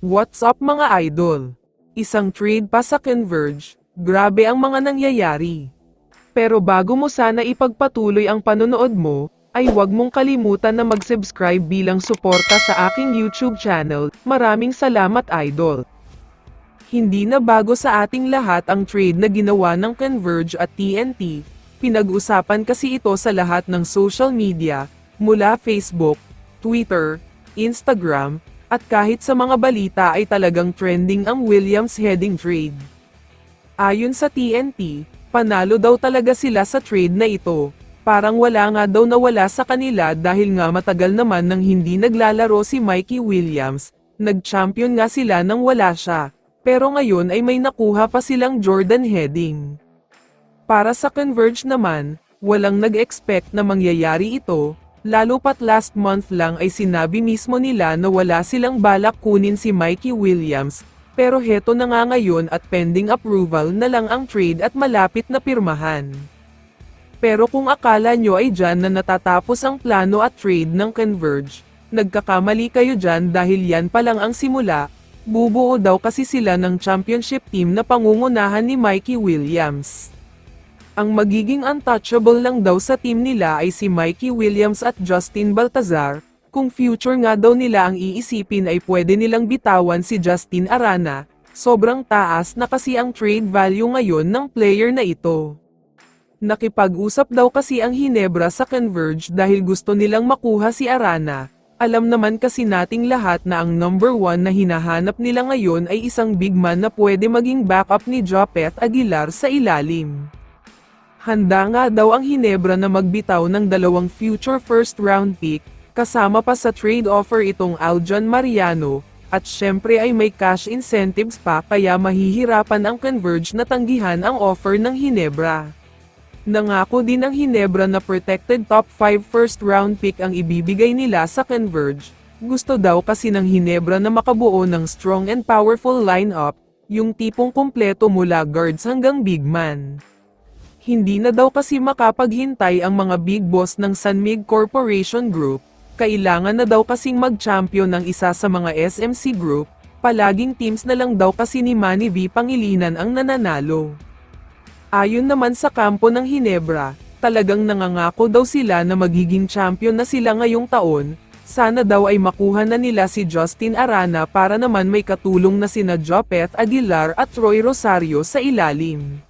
What's up mga idol? Isang trade pa sa Converge, grabe ang mga nangyayari. Pero bago mo sana ipagpatuloy ang panonood mo, ay huwag mong kalimutan na mag-subscribe bilang suporta sa aking YouTube channel. Maraming salamat idol. Hindi na bago sa ating lahat ang trade na ginawa ng Converge at TNT, pinag-usapan kasi ito sa lahat ng social media, mula Facebook, Twitter, Instagram, at kahit sa mga balita ay talagang trending ang Williams heading trade. Ayon sa TNT, panalo daw talaga sila sa trade na ito. Parang wala nga daw nawala sa kanila dahil nga matagal naman nang hindi naglalaro si Mikey Williams, nag-champion nga sila nang wala siya. Pero ngayon ay may nakuha pa silang Jordan heading. Para sa Converge naman, walang nag-expect na mangyayari ito, lalo pat last month lang ay sinabi mismo nila na wala silang balak kunin si Mikey Williams, pero heto na nga ngayon at pending approval na lang ang trade at malapit na pirmahan. Pero kung akala nyo ay dyan na natatapos ang plano at trade ng Converge, nagkakamali kayo dyan dahil yan pa lang ang simula, bubuo daw kasi sila ng championship team na pangungunahan ni Mikey Williams. Ang magiging untouchable lang daw sa team nila ay si Mikey Williams at Justin Baltazar, kung future nga daw nila ang iisipin ay pwede nilang bitawan si Justin Arana, sobrang taas na kasi ang trade value ngayon ng player na ito. Nakipag-usap daw kasi ang Hinebra sa Converge dahil gusto nilang makuha si Arana. Alam naman kasi nating lahat na ang number one na hinahanap nila ngayon ay isang big man na pwede maging backup ni Jopeth Aguilar sa ilalim. Handa nga daw ang Hinebra na magbitaw ng dalawang future first round pick, kasama pa sa trade offer itong Aljon Mariano, at syempre ay may cash incentives pa kaya mahihirapan ang Converge na tanggihan ang offer ng Hinebra. Nangako din ang Hinebra na protected top 5 first round pick ang ibibigay nila sa Converge. Gusto daw kasi ng Hinebra na makabuo ng strong and powerful lineup, yung tipong kumpleto mula guards hanggang big man. Hindi na daw kasi makapaghintay ang mga big boss ng Sanmig Corporation Group, kailangan na daw kasing mag-champion ng isa sa mga SMC Group, palaging teams na lang daw kasi ni Manny V. Pangilinan ang nananalo. Ayon naman sa kampo ng Hinebra, talagang nangangako daw sila na magiging champion na sila ngayong taon, sana daw ay makuha na nila si Justin Arana para naman may katulong na sina Jopeth Aguilar at Roy Rosario sa ilalim.